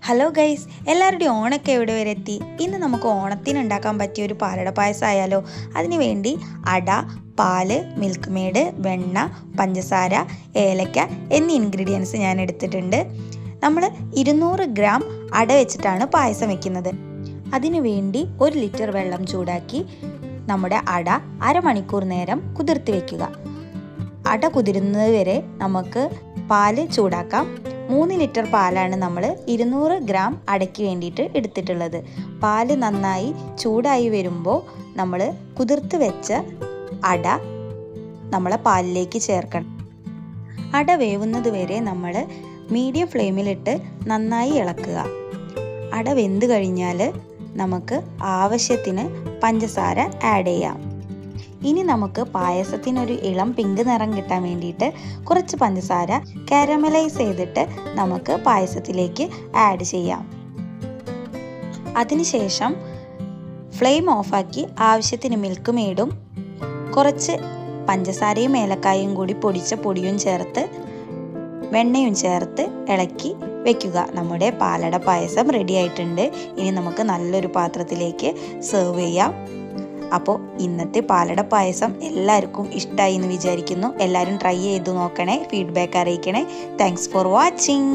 Hello guys എല്ലാവരുടെയും ഓണൊക്കെ എവിടെ വരെ എത്തി? ഇന്ന് നമുക്ക് ഓണത്തിന് ഉണ്ടാക്കാൻ പറ്റിയ ഒരു പാലട പായസം ആയാലോ അതിനുവേണ്ടി അട പാൽ മിൽക്ക് മെയ്ഡ് വെണ്ണ പഞ്ചസാര ഏലക്ക എന്നീ ഇൻഗ്രീഡിയൻസ് ഞാൻ എടുത്തിട്ടുണ്ട്. നമ്മൾ ഇരുന്നൂറ് ഗ്രാം അട വെച്ചിട്ടാണ് പായസം വെക്കുന്നത്. അതിനുവേണ്ടി ഒരു ലിറ്റർ വെള്ളം ചൂടാക്കി നമ്മുടെ അട അരമണിക്കൂർ നേരം കുതിർത്ത് വയ്ക്കുക അട കുതിരുന്നത് വരെ നമുക്ക് പാൽ ചൂടാക്കാം. മൂന്ന് ലിറ്റർ പാലാണ് നമ്മൾ ഇരുന്നൂറ് ഗ്രാം അടയ്ക്ക് വേണ്ടിയിട്ട് എടുത്തിട്ടുള്ളത്. പാൽ നന്നായി ചൂടായി വരുമ്പോൾ നമ്മൾ കുതിർത്ത് വെച്ച അട നമ്മളെ പാലിലേക്ക് ചേർക്കണം. അട വേവുന്നത് വരെ നമ്മൾ മീഡിയം ഫ്ലെയിമിലിട്ട് നന്നായി ഇളക്കുക. അട വെന്ത് കഴിഞ്ഞാൽ നമുക്ക് ആവശ്യത്തിന് പഞ്ചസാര ആഡ് ചെയ്യാം. ഇനി നമുക്ക് പായസത്തിനൊരു ഇളം പിങ്ക് നിറം കിട്ടാൻ വേണ്ടിയിട്ട് കുറച്ച് പഞ്ചസാര കാരമലൈസ് ചെയ്തിട്ട് നമുക്ക് പായസത്തിലേക്ക് ആഡ് ചെയ്യാം. അതിനുശേഷം ഫ്ലെയിം ഓഫാക്കി ആവശ്യത്തിന് മിൽക്ക് മേടും കുറച്ച് പഞ്ചസാരയും ഏലക്കായും കൂടി പൊടിച്ച പൊടിയും ചേർത്ത് വെണ്ണയും ചേർത്ത് ഇളക്കി വെക്കുക. നമ്മുടെ പാലട പായസം റെഡി ആയിട്ടുണ്ട്. ഇനി നമുക്ക് നല്ലൊരു പാത്രത്തിലേക്ക് സെർവ് ചെയ്യാം. അപ്പോൾ ഇന്നത്തെ പാലട പായസം എല്ലാവർക്കും ഇഷ്ടമായി എന്ന് വിചാരിക്കുന്നു. എല്ലാവരും ട്രൈ ചെയ്ത് നോക്കണേ ഫീഡ്ബാക്ക് അറിയിക്കണേ. Thanks for watching